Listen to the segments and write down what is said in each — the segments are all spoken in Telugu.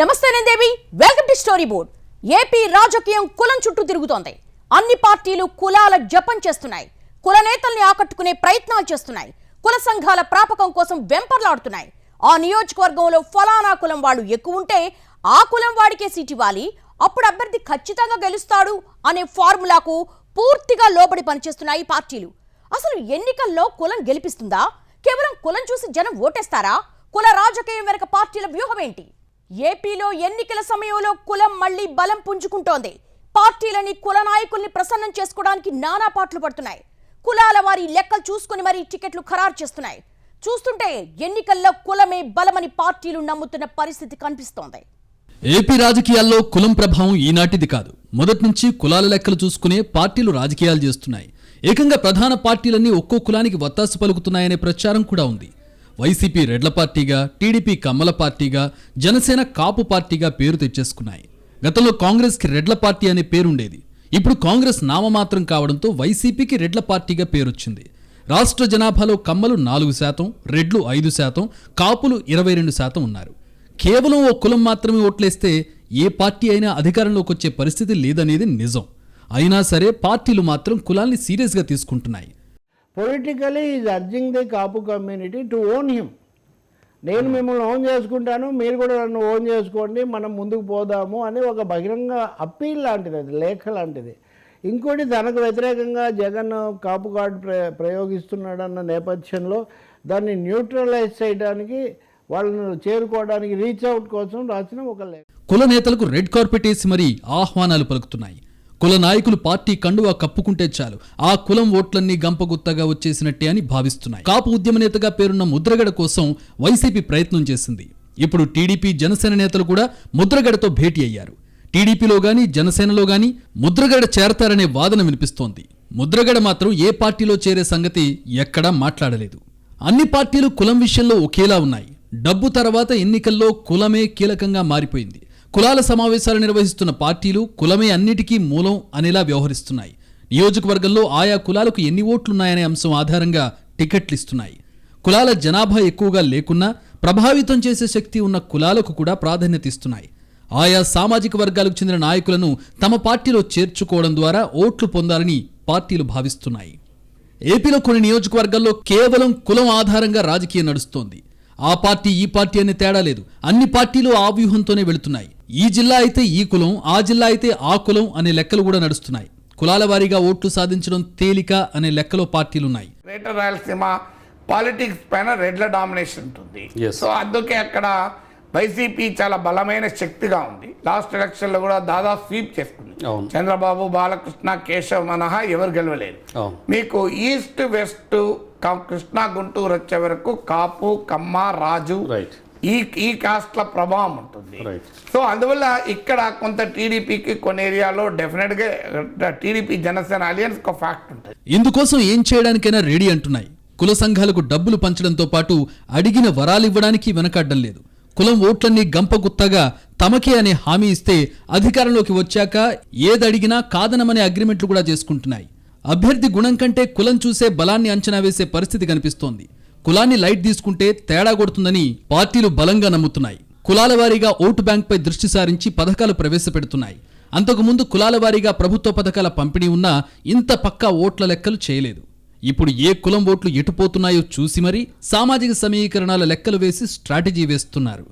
నమస్తే నేను Devi welcome to story board. AP రాజకీయం కులం చుట్టూ తిరుగుతోంది. అన్ని పార్టీలు కులాల జపం చేస్తున్నాయి. కుల నేతల్ని ఆకట్టుకునే ప్రయత్నాలు చేస్తున్నాయి. కుల సంఘాల ప్రాపకం కోసం వెంపర్లాడుతున్నాయి. ఆ నియోజకవర్గంలో ఫలానా కులం వాళ్ళు ఎక్కువ ఉంటే ఆ కులం వాడికే సీట్ ఇవ్వాలి. అప్పుడు అభ్యర్థి ఖచ్చితంగా గెలుస్తాడు అనే ఫార్ములాకు పూర్తిగా లోబడి పనిచేస్తున్నాయి పార్టీలు. అసలు ఎన్నికల్లో కులం గెలిపిస్తుందా? కేవలం కులం చూసి జనం ఓటేస్తారా? కుల రాజకీయం వెనక పార్టీల వ్యూహం ఏంటి ఏపీలో ఎన్నికల సమయంలో కులం మళ్ళీ బలం పుంజుకుంటోంది. పార్టీలని కుల నాయకుల్ని ప్రసన్నం చేసుకోవడానికి నానా పాటలు పడుతున్నాయి. కులాల వారి లెక్కలు చూసుకుని మరీ టికెట్లు ఖరారు చేస్తున్నాయి. చూస్తుంటే ఎన్నికల్లో కులమే బలమని పార్టీలు నమ్ముతున్న పరిస్థితి కనిపిస్తోంది. ఏపీ రాజకీయాల్లో కులం ప్రభావం ఈనాటిది కాదు. మొదటి నుంచి కులాల లెక్కలు చూసుకునే పార్టీలు రాజకీయాలు చేస్తున్నాయి. ఏకంగా ప్రధాన పార్టీలన్నీ ఒక్కో కులానికి వత్తాసు పలుకుతున్నాయనే ప్రచారం కూడా ఉంది. వైసీపీ రెడ్ల పార్టీగా టీడీపీ కమ్మల పార్టీగా జనసేన కాపు పార్టీగా పేరు తెచ్చేసుకున్నాయి. గతంలో కాంగ్రెస్కి రెడ్ల పార్టీ అనే పేరుండేది. ఇప్పుడు కాంగ్రెస్ నామమాత్రం కావడంతో వైసీపీకి రెడ్ల పార్టీగా పేరొచ్చింది. రాష్ట్ర జనాభాలో కమ్మలు నాలుగు శాతం రెడ్లు ఐదు శాతం కాపులు ఇరవై రెండు శాతం ఉన్నారు. కేవలం ఓ కులం మాత్రమే ఓట్లేస్తే ఏ పార్టీ అయినా అధికారంలోకి వచ్చే పరిస్థితి లేదనేది నిజం. అయినా సరే పార్టీలు మాత్రం కులాల్ని సీరియస్గా తీసుకుంటున్నాయి. Politically is urging the Kapu community to own him నేను మిమ్మల్ని ఓన్ చేసుకుంటాను మీరు కూడా నన్ను ఓన్ చేసుకోండి మనం ముందుకు పోదాము అని ఒక బహిరంగ అప్పీల్ లాంటిది అది లేఖ లాంటిది. ఇంకోటి తనకు వ్యతిరేకంగా జగన్ కాపు కార్డు ప్ర ప్రయోగిస్తున్నాడన్న నేపథ్యంలో దాన్ని న్యూట్రలైజ్ చేయడానికి వాళ్ళను చేరుకోవడానికి రీచ్ అవుట్ కోసం రాసిన ఒక లేఖ. కుల నేతలకు రెడ్ కార్పెట్ వేసి మరీ ఆహ్వానాలు పలుకుతున్నాయి. కుల నాయకులు పార్టీ కండువా కప్పుకుంటే చాలు. ఆ కులం ఓట్లన్నీ గంపగుత్తగా వచ్చేసినట్టే అని భావిస్తున్నాయి. కాపు ఉద్యమ నేతగా పేరున్న ముద్రగడ కోసం వైసీపీ ప్రయత్నం చేసింది. ఇప్పుడు టీడీపీ జనసేన నేతలు కూడా ముద్రగడతో భేటీ అయ్యారు. టీడీపీలో గాని జనసేనలో గాని ముద్రగడ చేరతారనే వాదన వినిపిస్తోంది. ముద్రగడ మాత్రం ఏ పార్టీలో చేరే సంగతి ఎక్కడా మాట్లాడలేదు. అన్ని పార్టీలు కులం విషయంలో ఒకేలా ఉన్నాయి. డబ్బు తర్వాత ఎన్నికల్లో కులమే కీలకంగా మారిపోయింది. కులాల సమావేశాలు నిర్వహిస్తున్న పార్టీలు కులమే అన్నిటికీ మూలం అనేలా వ్యవహరిస్తున్నాయి. నియోజకవర్గంలో ఆయా కులాలకు ఎన్ని ఓట్లున్నాయనే అంశం ఆధారంగా టికెట్లు ఇస్తున్నాయి కులాల జనాభా ఎక్కువగా లేకున్నా ప్రభావితం చేసే శక్తి ఉన్న కులాలకు కూడా ప్రాధాన్యత ఇస్తున్నాయి ఆయా సామాజిక వర్గాలకు చెందిన నాయకులను తమ పార్టీలో చేర్చుకోవడం ద్వారా ఓట్లు పొందాలని పార్టీలు భావిస్తున్నాయి. ఏపీలో కొన్ని నియోజకవర్గాల్లో కేవలం కులం ఆధారంగా రాజకీయం నడుస్తోంది. ఆ పార్టీ ఈ పార్టీ అనే తేడా లేదు. అన్ని పార్టీలు ఆ వ్యూహంతోనే వెళుతున్నాయి. ఈ జిల్లా అయితే ఈ కులం ఆ జిల్లా అయితే ఆ కులం అనే లెక్కలు కూడా నడుస్తున్నాయి. కులాల వారీగా ఓట్లు సాధించడం తేలిక అనే లెక్కలో పార్టీలున్నాయి. గ్రేటర్ రాయలసీమ పాలిటిక్స్ పైన రెడ్ల డామినేషన్ ఉంటుంది. సో అందుకే అక్కడ వైసీపీ చాలా బలమైన శక్తిగా ఉంది. లాస్ట్ ఎలక్షన్లో కూడా దాదాపు స్వీప్ చేసుకుంది. అవును. చంద్రబాబు బాలకృష్ణ కేశవ్ మనహా ఎవరు గెలవలేదు. మీకు ఈస్ట్ వెస్ట్ కృష్ణా గుంటూరు వచ్చే వరకు కాపు కమ్మ రాజు. ఈ ఈ కాస్ట్ల ప్రభావం ఉంటుంది. సో అందువల్ల ఇక్కడ కొంత టీడీపీకి కొన్ని ఏరియాలో డెఫినెట్గా టీడీపీ జనసేన అలియన్స్ ఒక ఫ్యాక్ట్ ఉంటుంది. ఇందుకోసం ఏం చేయడానికైనా రెడీ అంటున్నాయి. కుల సంఘాలకు డబ్బులు పంచడంతో పాటు అడిగిన వరాలివ్వడానికి వెనకాడ్డం లేదు. కులం ఓట్లన్నీ గంపగుత్తగా తమకే అనే హామీ ఇస్తే అధికారంలోకి వచ్చాక ఏదడిగినా కాదనమనే అగ్రిమెంట్లు కూడా చేసుకుంటున్నాయి. అభ్యర్థి గుణం కంటే కులం చూసే బలాన్ని అంచనా వేసే పరిస్థితి కనిపిస్తోంది. కులాన్ని లైట్ తీసుకుంటే తేడా కొడుతుందని పార్టీలు బలంగా నమ్ముతున్నాయి. కులాల వారీగా ఓటు బ్యాంక్పై దృష్టి సారించి పథకాలు ప్రవేశపెడుతున్నాయి. అంతకుముందు కులాల వారీగా ప్రభుత్వ పథకాల పంపిణీ ఉన్నా ఇంత పక్కా ఓట్ల లెక్కలు చేయలేదు. ఇప్పుడు ఏ కులం ఓట్లు ఎటుపోతున్నాయో చూసి మరీ సామాజిక సమీకరణాల లెక్కలు వేసి స్ట్రాటజీ వేస్తున్నారు.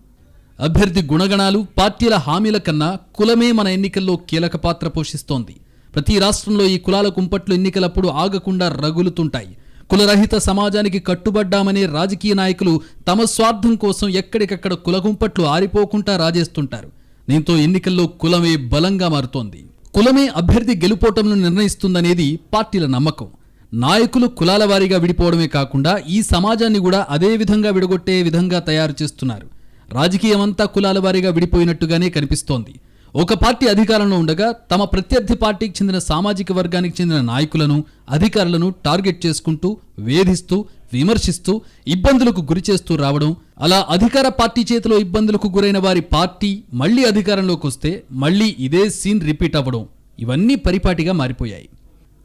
అభ్యర్థి గుణగణాలు పార్టీల హామీల కన్నా కులమే మన ఎన్నికల్లో కీలక పాత్ర పోషిస్తోంది. ప్రతి రాష్ట్రంలో ఈ కులాల కుంపట్లు ఎన్నికలప్పుడు ఆగకుండా రగులుతుంటాయి. కులరహిత సమాజానికి కట్టుబడ్డామనే రాజకీయ నాయకులు తమ స్వార్థం కోసం ఎక్కడికక్కడ కులగుంపట్లు ఆరిపోకుండా రాజేస్తుంటారు. దీంతో ఎన్నికల్లో కులమే బలంగా మారుతోంది. కులమే అభ్యర్థి గెలుపోటంను నిర్ణయిస్తుందనేది పార్టీల నమ్మకం. నాయకులు కులాల వారీగా విడిపోవడమే కాకుండా ఈ సమాజాన్ని కూడా అదే విధంగా విడగొట్టే విధంగా తయారు చేస్తున్నారు. రాజకీయమంతా కులాల వారీగా విడిపోయినట్టుగానే కనిపిస్తోంది. ఒక పార్టీ అధికారంలో ఉండగా తమ ప్రత్యర్థి పార్టీకి చెందిన సామాజిక వర్గానికి చెందిన నాయకులను అధికారులను టార్గెట్ చేసుకుంటూ వేధిస్తూ విమర్శిస్తూ ఇబ్బందులకు గురి చేస్తూ రావడం అలా అధికార పార్టీ చేతిలో ఇబ్బందులకు గురైన వారి పార్టీ మళ్ళీ అధికారంలోకి వస్తే మళ్ళీ ఇదే సీన్ రిపీట్ అవ్వడం. ఇవన్నీ పరిపాటిగా మారిపోయాయి.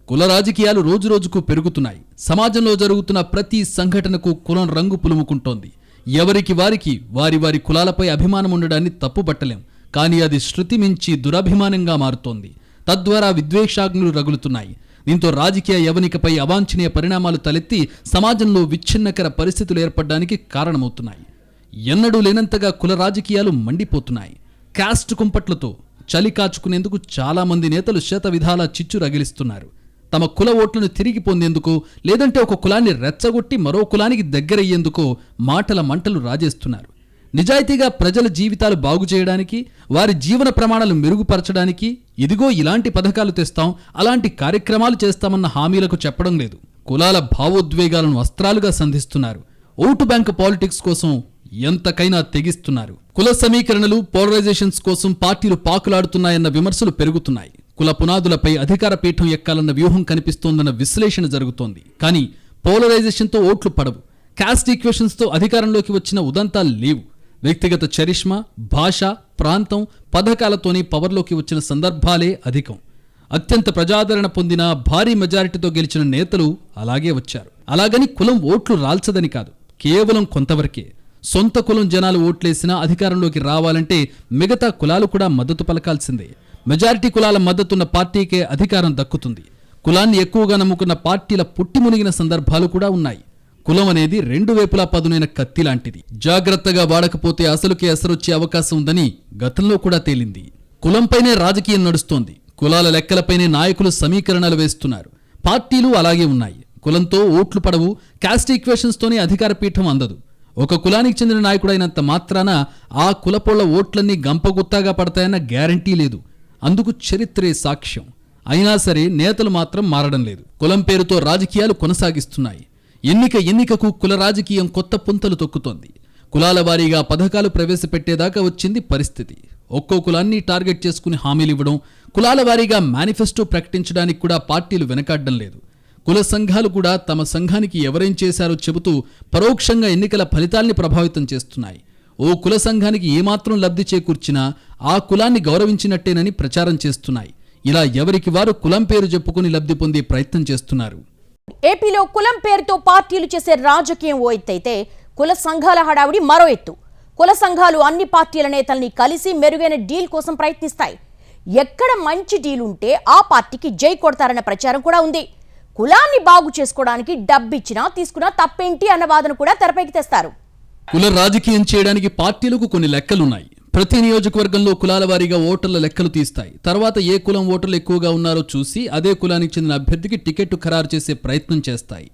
కుల రాజకీయాలు రోజురోజుకు పెరుగుతున్నాయి. సమాజంలో జరుగుతున్న ప్రతి సంఘటనకు కులం రంగు పులుముకుంటోంది. ఎవరికి వారికి వారి వారి కులాలపై అభిమానం ఉండడాన్ని తప్పుపట్టలేం కానీ అది శృతి మించి దురభిమానంగా మారుతోంది. తద్వారా విద్వేషాగ్నులు రగులుతున్నాయి. దీంతో రాజకీయ యవనికపై అవాంఛనీయ పరిణామాలు తలెత్తి సమాజంలో విచ్ఛిన్నకర పరిస్థితులు ఏర్పడడానికి కారణమవుతున్నాయి. ఎన్నడూ లేనంతగా కుల రాజకీయాలు మండిపోతున్నాయి. కాస్ట్ కుంపట్లతో చలి కాచుకునేందుకు చాలా మంది నేతలు శత విధాల చిచ్చు రగిలిస్తున్నారు. తమ కుల ఓట్లను తిరిగి పొందేందుకు లేదంటే ఒక కులాన్ని రెచ్చగొట్టి మరో కులానికి దగ్గరయ్యేందుకో మాటల మంటలు రాజేస్తున్నారు. నిజాయితీగా ప్రజల జీవితాలు బాగు చేయడానికి వారి జీవన ప్రమాణాలు మెరుగుపరచడానికి ఇదిగో ఇలాంటి పథకాలు తెస్తాం అలాంటి కార్యక్రమాలు చేస్తామన్న హామీలకు చెప్పడం లేదు. కులాల భావోద్వేగాలను వస్త్రాలుగా సంధిస్తున్నారు. ఓటు బ్యాంక్ పాలిటిక్స్ కోసం ఎంతకైనా తెగిస్తున్నారు. కుల సమీకరణలు పోలరైజేషన్స్ కోసం పార్టీలు పాకులాడుతున్నాయన్న విమర్శలు పెరుగుతున్నాయి. కుల పునాదులపై అధికార పీఠం ఎక్కాలన్న వ్యూహం కనిపిస్తోందన్న విశ్లేషణ జరుగుతోంది. కానీ పోలరైజేషన్తో ఓట్లు పడవు. క్యాస్ట్ ఈక్వేషన్స్తో అధికారంలోకి వచ్చిన ఉదంతాలు లేవు. వ్యక్తిగత చరిష్మా భాష ప్రాంతం పథకాలతోనే పవర్లోకి వచ్చిన సందర్భాలే అధికం. అత్యంత ప్రజాదరణ పొందిన భారీ మెజారిటీతో గెలిచిన నేతలు అలాగే వచ్చారు. అలాగని కులం ఓట్లు రాల్చదని కాదు కేవలం కొంతవరకే. సొంత కులం జనాలు ఓట్లేసినా అధికారంలోకి రావాలంటే మిగతా కులాలు కూడా మద్దతు పలకాల్సిందే. మెజారిటీ కులాల మద్దతున్న పార్టీకే అధికారం దక్కుతుంది. కులాన్ని ఎక్కువగా నమ్ముకున్న పార్టీల పుట్టి మునిగిన సందర్భాలు కూడా ఉన్నాయి. కులం అనేది రెండు వైపులా పదునైన కత్తి లాంటిది. జాగ్రత్తగా వాడకపోతే అసలుకే అసరొచ్చే అవకాశం ఉందని గతంలో కూడా తేలింది. కులంపైనే రాజకీయం నడుస్తోంది. కులాల లెక్కలపైనే నాయకులు సమీకరణలు వేస్తున్నారు. పార్టీలు అలాగే ఉన్నాయి. కులంతో ఓట్లు పడవు క్యాస్ట్ ఈక్వేషన్స్తోనే అధికార పీఠం అందదు. ఒక కులానికి చెందిన నాయకుడైనంత మాత్రాన ఆ కులపోళ్ళ ఓట్లన్నీ గంపగుత్తాగా పడతాయన్న గ్యారంటీ లేదు. అందుకు చరిత్రే సాక్ష్యం. అయినా సరే నేతలు మాత్రం మారడం లేదు. కులం పేరుతో రాజకీయాలు కొనసాగిస్తున్నాయి. ఎన్నిక ఎన్నికకు కుల రాజకీయం కొత్త పుంతలు తొక్కుతోంది. కులాల వారీగా పథకాలు ప్రవేశపెట్టేదాకా వచ్చింది పరిస్థితి. ఒక్కో కులాన్ని టార్గెట్ చేసుకుని హామీలు ఇవ్వడం కులాల వారీగా మేనిఫెస్టో ప్రకటించడానికి కూడా పార్టీలు వెనకాడడం లేదు. కుల సంఘాలు కూడా తమ సంఘానికి ఎవరేం చేశారో చెబుతూ పరోక్షంగా ఎన్నికల ఫలితాల్ని ప్రభావితం చేస్తున్నాయి. ఓ కుల సంఘానికి ఏమాత్రం లబ్ధి చేకూర్చినా ఆ కులాన్ని గౌరవించినట్టేనని ప్రచారం చేస్తున్నాయి. ఇలా ఎవరికి వారు కులం పేరు చెప్పుకుని లబ్ధి పొందే ప్రయత్నం చేస్తున్నారు. ఏపీలో కులం పేరుతో పార్టీలు చేసే రాజకీయం ఓ ఎత్తైతే కుల సంఘాల హడావుడి మరో ఎత్తు. కుల సంఘాలు అన్ని పార్టీల నేతల్ని కలిసి మెరుగైన డీల్ కోసం ప్రయత్నిస్తాయి. ఎక్కడ మంచి డీల్ ఉంటే ఆ పార్టీకి జై కొడతారన్న ప్రచారం కూడా ఉంది. కులాన్ని బాగు చేసుకోవడానికి డబ్బిచ్చినా తీసుకున్నా తప్పేంటి అన్న వాదన కూడా తెరపైకి తెస్తారు. కుల రాజకీయం చేయడానికి పార్టీలకు కొన్ని లెక్కలున్నాయి. ప్రతి నియోజకవర్గంలో కులాల వారీగా ఓటర్ల లెక్కలు తీస్తాయి. తర్వాత ఏ కులం ఓటర్లు ఎక్కువగా ఉన్నారో చూసి అదే కులానికి చెందిన అభ్యర్థికి టికెట్ ఖరారు చేసే ప్రయత్నం చేస్తాయి.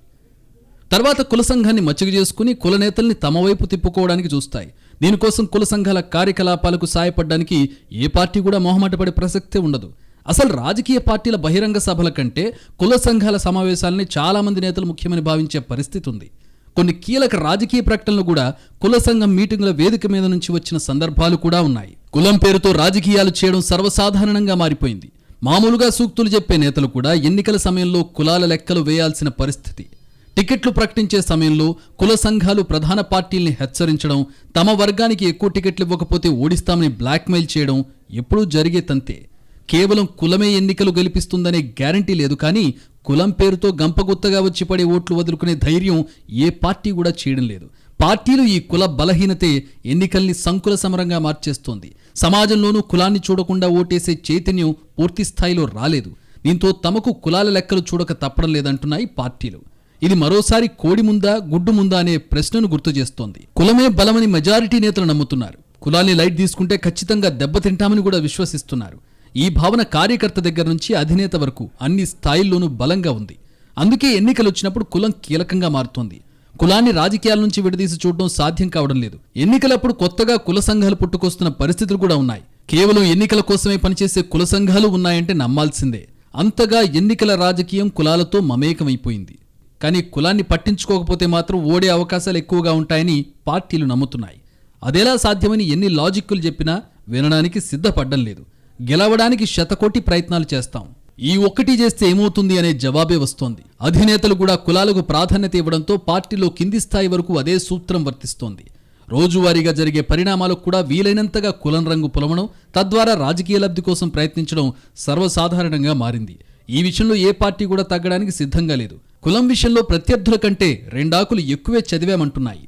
తర్వాత కుల సంఘాన్ని మచ్చిగ చేసుకుని కుల నేతల్ని తమ వైపు తిప్పుకోవడానికి చూస్తాయి. దీనికోసం కుల సంఘాల కార్యకలాపాలకు సాయపడడానికి ఏ పార్టీ కూడా మొహమాటపడే ప్రసక్తే ఉండదు. అసలు రాజకీయ పార్టీల బహిరంగ సభల కంటే కుల సంఘాల సమావేశాలని చాలా మంది నేతలు ముఖ్యమని భావించే పరిస్థితి ఉంది. కొన్ని కీలక రాజకీయ ప్రకటనలు కూడా కుల సంఘం మీటింగుల వేదిక మీద నుంచి వచ్చిన సందర్భాలు కూడా ఉన్నాయి. కులం పేరుతో రాజకీయాలు చేయడం సర్వసాధారణంగా మారిపోయింది. మామూలుగా సూక్తులు చెప్పే నేతలు కూడా ఎన్నికల సమయంలో కులాల లెక్కలు వేయాల్సిన పరిస్థితి. టికెట్లు ప్రకటించే సమయంలో కుల సంఘాలు ప్రధాన పార్టీల్ని హెచ్చరించడం తమ వర్గానికి ఎక్కువ టికెట్లు ఇవ్వకపోతే ఓడిస్తామని బ్లాక్మెయిల్ చేయడం ఎప్పుడూ జరిగే తంతే. కేవలం కులమే ఎన్నికలు గెలిపిస్తుందనే గ్యారంటీ లేదు కానీ కులం పేరుతో గంపగుత్తగా వచ్చి పడే ఓట్లు వదులుకునే ధైర్యం ఏ పార్టీ కూడా చేయడం లేదు. పార్టీలు ఈ కుల బలహీనతే ఎన్నికల్ని సంకుల సమరంగా మార్చేస్తోంది. సమాజంలోనూ కులాన్ని చూడకుండా ఓటేసే చైతన్యం పూర్తి స్థాయిలో రాలేదు. దీంతో తమకు కులాల లెక్కలు చూడక తప్పడం లేదంటున్నాయి పార్టీలు. ఇది మరోసారి కోడి ముందా గుడ్డు ముందా అనే ప్రశ్నను గుర్తు చేస్తోంది. కులమే బలమని మెజారిటీ నేతలు నమ్ముతున్నారు. కులాన్ని లైట్ తీసుకుంటే ఖచ్చితంగా దెబ్బతింటామని కూడా విశ్వసిస్తున్నారు. ఈ భావన కార్యకర్త దగ్గర నుంచి అధినేత వరకు అన్ని స్థాయిల్లోనూ బలంగా ఉంది. అందుకే ఎన్నికలు వచ్చినప్పుడు కులం కీలకంగా మారుతోంది. కులాన్ని రాజకీయాల నుంచి విడదీసి చూడడం సాధ్యం కావడం లేదు. ఎన్నికలప్పుడు కొత్తగా కుల సంఘాలు పుట్టుకొస్తున్న పరిస్థితులు కూడా ఉన్నాయి. కేవలం ఎన్నికల కోసమే పనిచేసే కుల సంఘాలు ఉన్నాయంటే నమ్మాల్సిందే. అంతగా ఎన్నికల రాజకీయం కులాలతో మమేకమైపోయింది. కానీ కులాన్ని పట్టించుకోకపోతే మాత్రం ఓడే అవకాశాలు ఎక్కువగా ఉంటాయని పార్టీలు నమ్ముతున్నాయి. అదేలా సాధ్యమని ఎన్ని లాజిక్కులు చెప్పినా వినడానికి సిద్ధపడ్డం లేదు. గెలవడానికి శతకోటి ప్రయత్నాలు చేస్తాం. ఈ ఒక్కటి చేస్తే ఏమవుతుంది అనే జవాబే వస్తోంది. అధినేతలు కూడా కులాలకు ప్రాధాన్యత ఇవ్వడంతో పార్టీలో కింది స్థాయి వరకు అదే సూత్రం వర్తిస్తోంది. రోజువారీగా జరిగే పరిణామాలకు కూడా వీలైనంతగా కులం రంగు పొలవడం తద్వారా రాజకీయ లబ్ధి కోసం ప్రయత్నించడం సర్వసాధారణంగా మారింది. ఈ విషయంలో ఏ పార్టీ కూడా తగ్గడానికి సిద్ధంగా లేదు. కులం విషయంలో ప్రత్యర్థుల కంటే రెండాకులు ఎక్కువే చదివామంటున్నాయి.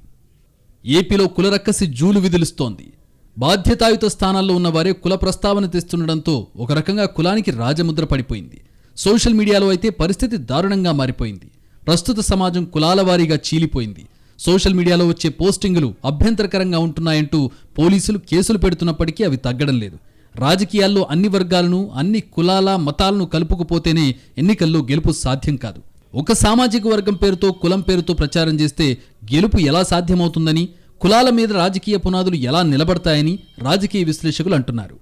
ఏపీలో కులరక్కసి జూలు విదిలుస్తోంది. బాధ్యతాయుత స్థానాల్లో ఉన్న వారే కుల ప్రస్తావన తెస్తుండడంతో ఒక రకంగా కులానికి రాజముద్ర పడిపోయింది. సోషల్ మీడియాలో అయితే పరిస్థితి దారుణంగా మారిపోయింది. ప్రస్తుత సమాజం కులాల వారీగా చీలిపోయింది. సోషల్ మీడియాలో వచ్చే పోస్టింగులు అభ్యంతరకరంగా ఉంటున్నాయంటూ పోలీసులు కేసులు పెడుతున్నప్పటికీ అవి తగ్గడం లేదు. రాజకీయాల్లో అన్ని వర్గాలను అన్ని కులాల మతాలను కలుపుకుపోతేనే ఎన్నికల్లో గెలుపు సాధ్యం కాదు. ఒక సామాజిక వర్గం పేరుతో కులం పేరుతో ప్రచారం చేస్తే గెలుపు ఎలా సాధ్యమవుతుందని కులాల మీద రాజకీయ పునాదులు ఎలా నిలబడతాయని రాజకీయ విశ్లేషకులు అంటున్నారు.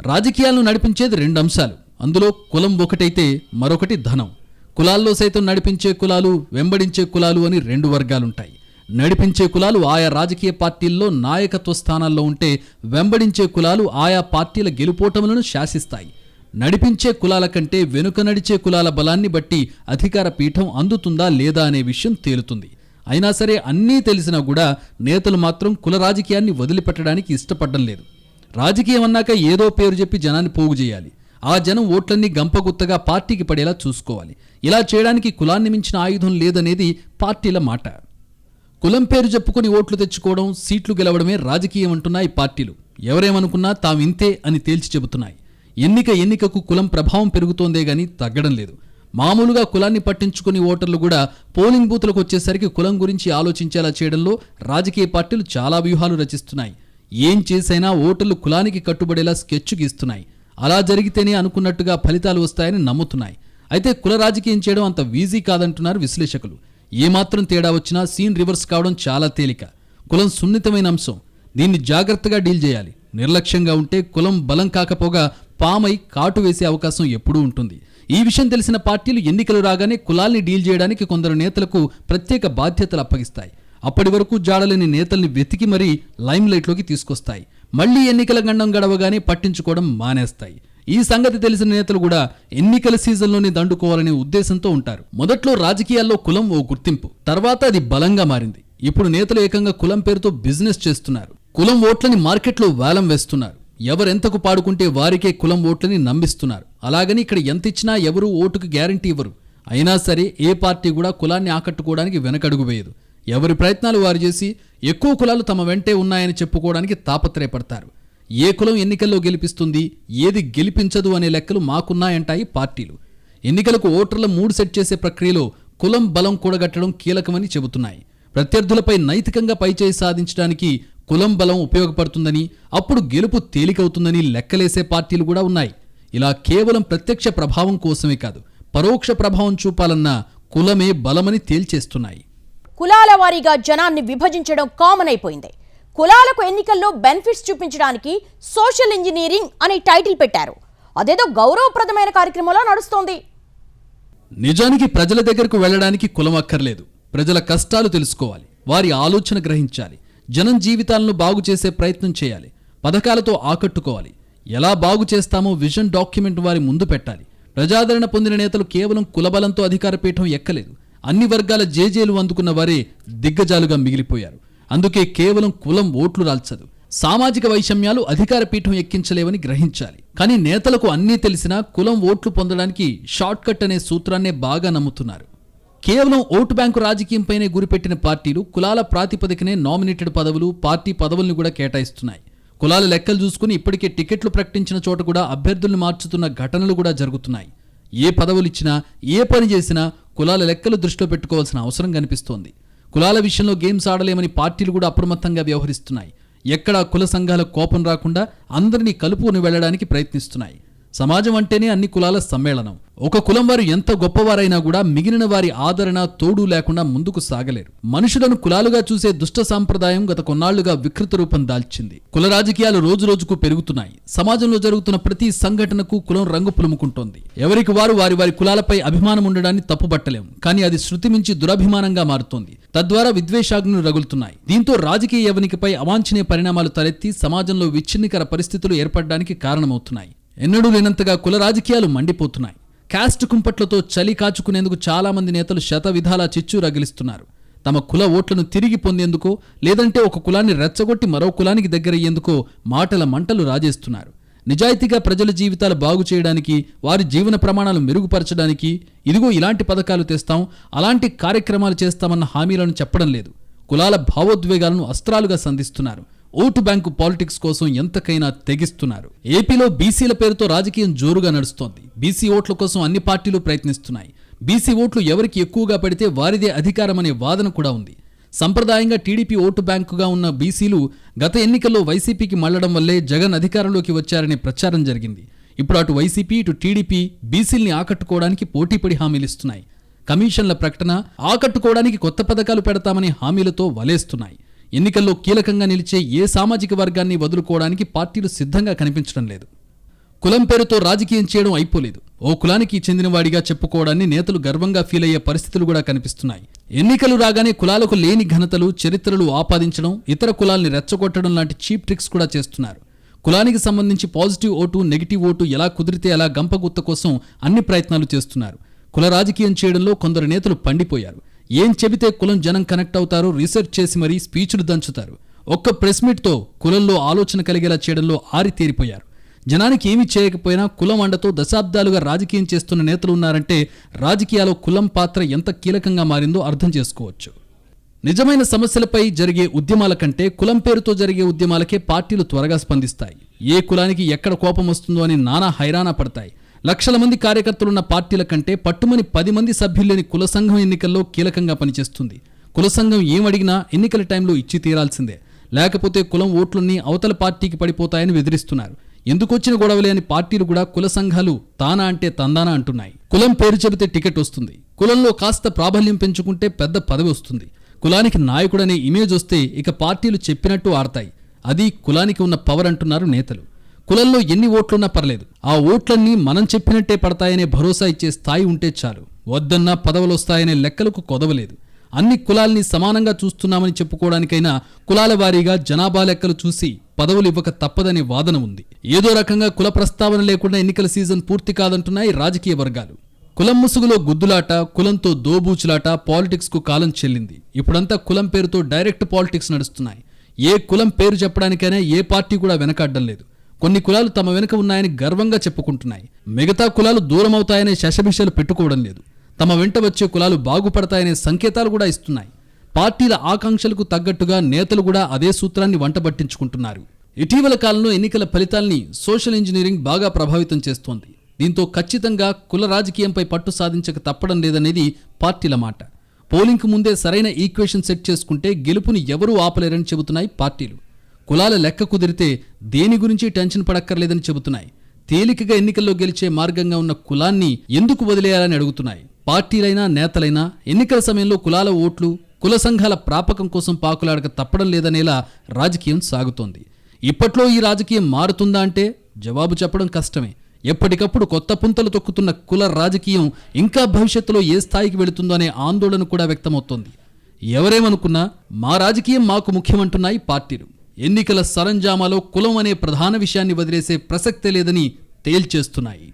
రాజకీయాలను నడిపించేది రెండు అంశాలు. అందులో కులం ఒకటైతే మరొకటి ధనం. కులాల్లో సైతం నడిపించే కులాలు వెంబడించే కులాలు అని రెండు వర్గాలుంటాయి. నడిపించే కులాలు ఆయా రాజకీయ పార్టీల్లో నాయకత్వ స్థానాల్లో ఉంటే వెంబడించే కులాలు ఆయా పార్టీల గెలుపోటములను శాసిస్తాయి. నడిపించే కులాల కంటే వెనుక నడిచే కులాల బలాన్ని బట్టి అధికార పీఠం అందుతుందా లేదా అనే విషయం తేలుతుంది. అయినా సరే అన్నీ తెలిసినా కూడా నేతలు మాత్రం కుల రాజకీయాన్ని వదిలిపెట్టడానికి ఇష్టపడడం లేదు. రాజకీయం అన్నాక ఏదో పేరు చెప్పి జనాన్ని పోగు చేయాలి. ఆ జనం ఓట్లన్నీ గంపగుత్తగా పార్టీకి పడేలా చూసుకోవాలి. ఇలా చేయడానికి కులాన్ని మించిన ఆయుధం లేదనేది పార్టీల మాట. కులం పేరు చెప్పుకొని ఓట్లు తెచ్చుకోవడం సీట్లు గెలవడమే రాజకీయం అంటున్నాయి పార్టీలు. ఎవరేమనుకున్నా తావింతే అని తేల్చి చెబుతున్నాయి. ఎన్నిక ఎన్నికకు కులం ప్రభావం పెరుగుతోందే గాని తగ్గడం లేదు. మామూలుగా కులాన్ని పట్టించుకుని ఓటర్లు కూడా పోలింగ్ బూత్లకు వచ్చేసరికి కులం గురించి ఆలోచించేలా చేయడంలో రాజకీయ పార్టీలు చాలా వ్యూహాలు రచిస్తున్నాయి. ఏం చేసైనా ఓటర్లు కులానికి కట్టుబడేలా స్కెచ్ గీస్తున్నాయి అలా జరిగితేనే అనుకున్నట్టుగా ఫలితాలు వస్తాయని నమ్ముతున్నాయి. అయితే కుల రాజకీయం చేయడం అంత వీజీ కాదంటున్నారు విశ్లేషకులు. ఏమాత్రం తేడా వచ్చినా సీన్ రివర్స్ కావడం చాలా తేలిక. కులం సున్నితమైన అంశం. దీన్ని జాగ్రత్తగా డీల్ చేయాలి. నిర్లక్ష్యంగా ఉంటే కులం బలం కాకపోగా పామై కాటు వేసే అవకాశం ఎప్పుడూ ఉంటుంది. ఈ విషయం తెలిసిన పార్టీలు ఎన్నికలు రాగానే కులాల్ని డీల్ చేయడానికి కొందరు నేతలకు ప్రత్యేక బాధ్యతలు అప్పగిస్తాయి. అప్పటి వరకు జాడలేని నేతల్ని వెతికి మరీ లైమ్లైట్లోకి తీసుకొస్తాయి. మళ్ళీ ఎన్నికల గండం గడవగానే పట్టించుకోవడం మానేస్తాయి. ఈ సంగతి తెలిసిన నేతలు కూడా ఎన్నికల సీజన్లోనే దండుకోవాలనే ఉద్దేశంతో ఉంటారు. మొదట్లో రాజకీయాల్లో కులం ఓ గుర్తింపు. తర్వాత అది బలంగా మారింది. ఇప్పుడు నేతలు ఏకంగా కులం పేరుతో బిజినెస్ చేస్తున్నారు. కులం ఓట్లని మార్కెట్లో వేలం వేస్తున్నారు. ఎవరెంతకు పాడుకుంటే వారికే కులం ఓట్లని నమ్మిస్తున్నారు అలాగని ఇక్కడ ఎంత ఇచ్చినా ఎవరూ ఓటుకు గ్యారంటీ ఇవ్వరు. అయినా సరే ఏ పార్టీ కూడా కులాన్ని ఆకట్టుకోవడానికి వెనకడుగు వేయదు. ఎవరి ప్రయత్నాలు వారు చేసి ఎక్కువ కులాలు తమ వెంటే ఉన్నాయని చెప్పుకోవడానికి తాపత్రయపడతారు. ఏ కులం ఎన్నికల్లో గెలిపిస్తుంది ఏది గెలిపించదు అనే లెక్కలు మాకున్నాయంటాయి పార్టీలు. ఎన్నికలకు ఓటర్ల మూడు సెట్ చేసే ప్రక్రియలో కులం బలం కూడగట్టడం కీలకమని చెబుతున్నాయి. ప్రత్యర్థులపై నైతికంగా పైచేయి సాధించడానికి కులం బలం ఉపయోగపడుతుందని అప్పుడు గెలుపు తేలికవుతుందని లెక్కలేసే పార్టీలు కూడా ఉన్నాయి. ఇలా కేవలం ప్రత్యక్ష ప్రభావం కోసమే కాదు పరోక్ష ప్రభావం చూపాలన్న కులమే బలమని తేల్చేస్తున్నాయి. కులాల వారీగా జనాన్ని విభజించడం కామన్ అయిపోయింది. కులాలకు ఎన్నికల్లో బెనిఫిట్స్ చూపించడానికి సోషల్ ఇంజనీరింగ్ అనే టైటిల్ పెట్టారు. అదేదో గౌరవప్రదమైన కార్యక్రమంలో నడుస్తోంది. నిజానికి ప్రజల దగ్గరకు వెళ్ళడానికి కులం అక్కర్లేదు. ప్రజల కష్టాలు తెలుసుకోవాలి. వారి ఆలోచన గ్రహించాలి. జనం జీవితాలను బాగు చేసే ప్రయత్నం చేయాలి. పథకాలతో ఆకట్టుకోవాలి. ఎలా బాగు చేస్తామో విజన్ డాక్యుమెంట్ వారి ముందు పెట్టాలి. ప్రజాదరణ పొందిన నేతలు కేవలం కులబలంతో అధికార పీఠం ఎక్కలేదు. అన్ని వర్గాల జేజేలు అందుకున్న వారే దిగ్గజాలుగా మిగిలిపోయారు. అందుకే కేవలం కులం ఓట్లు రాల్చదు. సామాజిక వైషమ్యాలు అధికార పీఠం ఎక్కించలేవని గ్రహించాలి. కానీ నేతలకు అన్నీ తెలిసినా కులం ఓట్లు పొందడానికి షార్ట్ కట్ అనే సూత్రాన్నే బాగా నమ్ముతున్నారు. కేవలం ఓటు బ్యాంకు రాజకీయంపైనే గురిపెట్టిన పార్టీలు కులాల ప్రాతిపదికనే నామినేటెడ్ పదవులు పార్టీ పదవుల్ని కూడా కేటాయిస్తున్నాయి. కులాల లెక్కలు చూసుకుని ఇప్పటికే టికెట్లు ప్రకటించిన చోట కూడా అభ్యర్థుల్ని మార్చుతున్న ఘటనలు కూడా జరుగుతున్నాయి. ఏ పదవులు ఇచ్చినా ఏ పని చేసినా కులాల లెక్కలు దృష్టిలో పెట్టుకోవాల్సిన అవసరం కనిపిస్తోంది. కులాల విషయంలో గేమ్స్ ఆడలేమని పార్టీలు కూడా అప్రమత్తంగా వ్యవహరిస్తున్నాయి. ఎక్కడా కుల సంఘాల కోపం రాకుండా అందరినీ కలుపుకొని వెళ్ళడానికి ప్రయత్నిస్తున్నాయి. సమాజం అంటేనే అన్ని కులాల సమ్మేళనం. ఒక కులం వారు ఎంత గొప్పవారైనా కూడా మిగిలిన వారి ఆదరణ తోడు లేకుండా ముందుకు సాగలేరు. మనుషులను కులాలుగా చూసే దుష్ట సాంప్రదాయం గత కొన్నాళ్ళుగా వికృత రూపం దాల్చింది. కుల రాజకీయాలు రోజు రోజుకు పెరుగుతున్నాయి. సమాజంలో జరుగుతున్న ప్రతి సంఘటనకు కులం రంగు పులుముకుంటోంది. ఎవరికి వారు వారి వారి కులాలపై అభిమానం ఉండడాన్ని తప్పుపట్టలేం కానీ అది శృతి మించి దురభిమానంగా మారుతోంది. తద్వారా విద్వేషాగ్నులు రగులుతున్నాయి. దీంతో రాజకీయ యవనికపై అవాంఛనీయ పరిణామాలు తలెత్తి సమాజంలో విచ్ఛిన్నికర పరిస్థితులు ఏర్పడడానికి కారణమవుతున్నాయి. ఎన్నడూ లేనంతగా కుల రాజకీయాలు మండిపోతున్నాయి. క్యాస్ట్ కుంపట్లతో చలి కాచుకునేందుకు చాలా మంది నేతలు శత విధాలా చిచ్చు రగిలిస్తున్నారు తమ కుల ఓట్లను తిరిగి పొందేందుకో లేదంటే ఒక కులాన్ని రెచ్చగొట్టి మరో కులానికి దగ్గరయ్యేందుకో మాటల మంటలు రాజేస్తున్నారు. నిజాయితీగా ప్రజల జీవితాలు బాగు చేయడానికి వారి జీవన ప్రమాణాలు మెరుగుపరచడానికి ఇదిగో ఇలాంటి పథకాలు తెస్తాం అలాంటి కార్యక్రమాలు చేస్తామన్న హామీలను చెప్పడం లేదు. కులాల భావోద్వేగాలను అస్త్రాలుగా సంధిస్తున్నారు. ఓటు బ్యాంకు పాలిటిక్స్ కోసం ఎంతకైనా తెగిస్తున్నారు. ఏపీలో బీసీల పేరుతో రాజకీయం జోరుగా నడుస్తోంది. బీసీ ఓట్ల కోసం అన్ని పార్టీలు ప్రయత్నిస్తున్నాయి. బీసీ ఓట్లు ఎవరికి ఎక్కువగా పడితే వారిదే అధికారం అనే వాదన కూడా ఉంది. సంప్రదాయంగా టీడీపీ ఓటు బ్యాంకుగా ఉన్న బీసీలు గత ఎన్నికల్లో వైసీపీకి మళ్ళడం వల్లే జగన్ అధికారంలోకి వచ్చారనే ప్రచారం జరిగింది. ఇప్పుడు అటు వైసీపీ ఇటు టీడీపీ బీసీల్ని ఆకట్టుకోవడానికి పోటీపడి హామీలిస్తున్నాయి కమిషన్ల ప్రకటన ఆకట్టుకోవడానికి కొత్త పథకాలు పెడతామని హామీలతో వలేస్తున్నాయి. ఎన్నికల్లో కీలకంగా నిలిచే ఏ సామాజిక వర్గాన్ని వదులుకోవడానికి పార్టీలు సిద్ధంగా కనిపించడం లేదు. కులం పేరుతో రాజకీయం చేయడం అయిపోలేదు. ఓ కులానికి చెందినవాడిగా చెప్పుకోవడాన్ని నేతలు గర్వంగా ఫీల్ అయ్యే పరిస్థితులు కూడా కనిపిస్తున్నాయి. ఎన్నికలు రాగానే కులాలకు లేని ఘనతలు చరిత్రలు ఆపాదించడం ఇతర కులాల్ని రెచ్చగొట్టడం లాంటి చీప్ ట్రిక్స్ కూడా చేస్తున్నారు. కులానికి సంబంధించి పాజిటివ్ ఓటు నెగిటివ్ ఓటు ఎలా కుదిరితే అలా గంపగుత్త కోసం అన్ని ప్రయత్నాలు చేస్తున్నారు. కుల రాజకీయం చేయడంలో కొందరు నేతలు పండిపోయారు. ఏం చెబితే కులం జనం కనెక్ట్ అవుతారో రీసెర్చ్ చేసి మరీ స్పీచ్లు దంచుతారు. ఒక్క ప్రెస్ మీట్తో కులంలో ఆలోచన కలిగేలా చేయడంలో ఆరితేరిపోయారు జనానికి ఏమీ చేయకపోయినా కులం అండతో దశాబ్దాలుగా రాజకీయం చేస్తున్న నేతలు ఉన్నారంటే రాజకీయాల్లో కులం పాత్ర ఎంత కీలకంగా మారిందో అర్థం చేసుకోవచ్చు. నిజమైన సమస్యలపై జరిగే ఉద్యమాల కంటే కులం పేరుతో జరిగే ఉద్యమాలకే పార్టీలు త్వరగా స్పందిస్తాయి. ఏ కులానికి ఎక్కడ కోపం వస్తుందో అని నానా హైరాణ పడతాయి. లక్షల మంది కార్యకర్తలున్న పార్టీల కంటే పట్టుమని పది మంది సభ్యులేని కుల సంఘం ఎన్నికల్లో కీలకంగా పనిచేస్తుంది. కుల సంఘం ఏమడిగినా ఎన్నికల టైంలో ఇచ్చి తీరాల్సిందే. లేకపోతే కులం ఓట్లన్నీ అవతల పార్టీకి పడిపోతాయని బెదిరిస్తున్నారు. ఎందుకొచ్చిన గొడవలే అని పార్టీలు కూడా కుల సంఘాలు తానా అంటే తందానా అంటున్నాయి. కులం పేరు చెబితే టికెట్ వస్తుంది. కులంలో కాస్త ప్రాబల్యం పెంచుకుంటే పెద్ద పదవి వస్తుంది. కులానికి నాయకుడనే ఇమేజ్ వస్తే ఇక పార్టీలు చెప్పినట్టు ఆడతాయి. అది కులానికి ఉన్న పవర్ అంటున్నారు నేతలు. కులంలో ఎన్ని ఓట్లున్నా పర్లేదు. ఆ ఓట్లన్నీ మనం చెప్పినట్టే పడతాయనే భరోసా ఇచ్చే స్థాయి ఉంటే చాలు. వద్దన్నా పదవులు వస్తాయనే లెక్కలకు కొదవలేదు. అన్ని కులాల్ని సమానంగా చూస్తున్నామని చెప్పుకోవడానికైనా కులాల వారీగా జనాభా లెక్కలు చూసి పదవులు ఇవ్వక తప్పదనే వాదన ఉంది. ఏదో రకంగా కుల ప్రస్తావన లేకుండా ఎన్నికల సీజన్ పూర్తి కాదంటున్నాయి రాజకీయ వర్గాలు. కులం ముసుగులో గుద్దులాట కులంతో దోబూచులాట పాలిటిక్స్కు కాలం చెల్లింది. ఇప్పుడంతా కులం పేరుతో డైరెక్ట్ పాలిటిక్స్ నడుస్తున్నాయి. ఏ కులం పేరు చెప్పడానికైనా ఏ పార్టీ కూడా వెనకాడడం లేదు. కొన్ని కులాలు తమ వెనుక ఉన్నాయని గర్వంగా చెప్పుకుంటున్నాయి. మిగతా కులాలు దూరమవుతాయనే శశభిషలు పెట్టుకోవడం లేదు. తమ వెంట వచ్చే కులాలు బాగుపడతాయనే సంకేతాలు కూడా ఇస్తున్నాయి. పార్టీల ఆకాంక్షలకు తగ్గట్టుగా నేతలు కూడా అదే సూత్రాన్ని వంటబట్టించుకుంటున్నారు ఇటీవల కాలంలో ఎన్నికల ఫలితాల్ని సోషల్ ఇంజనీరింగ్ బాగా ప్రభావితం చేస్తోంది. దీంతో ఖచ్చితంగా కుల రాజకీయంపై పట్టు సాధించక తప్పడం లేదనేది పార్టీల మాట. పోలింగ్కు ముందే సరైన ఈక్వేషన్ సెట్ చేసుకుంటే గెలుపుని ఎవరూ ఆపలేరని చెబుతున్నాయి పార్టీలు. కులాల లెక్క కుదిరితే దేని గురించి టెన్షన్ పడక్కర్లేదని చెబుతున్నాయి. తేలికగా ఎన్నికల్లో గెలిచే మార్గంగా ఉన్న కులాన్ని ఎందుకు వదిలేయాలని అడుగుతున్నాయి. పార్టీలైనా నేతలైనా ఎన్నికల సమయంలో కులాల ఓట్లు కుల సంఘాల ప్రాపకం కోసం పాకులాడక తప్పడం లేదనేలా రాజకీయం సాగుతోంది. ఇప్పట్లో ఈ రాజకీయం మారుతుందా అంటే జవాబు చెప్పడం కష్టమే. ఎప్పటికప్పుడు కొత్త పుంతలు తొక్కుతున్న కుల రాజకీయం ఇంకా భవిష్యత్తులో ఏ స్థాయికి వెళుతుందో అనే ఆందోళన కూడా వ్యక్తమవుతోంది. ఎవరేమనుకున్నా మా రాజకీయం మాకు ముఖ్యమంటున్నాయి పార్టీలు. ఎన్నికల సరంజామాలో కులం అనే ప్రధాన విషయాన్ని వదిలేసే ప్రసక్తే లేదని తేల్చేస్తున్నాయి.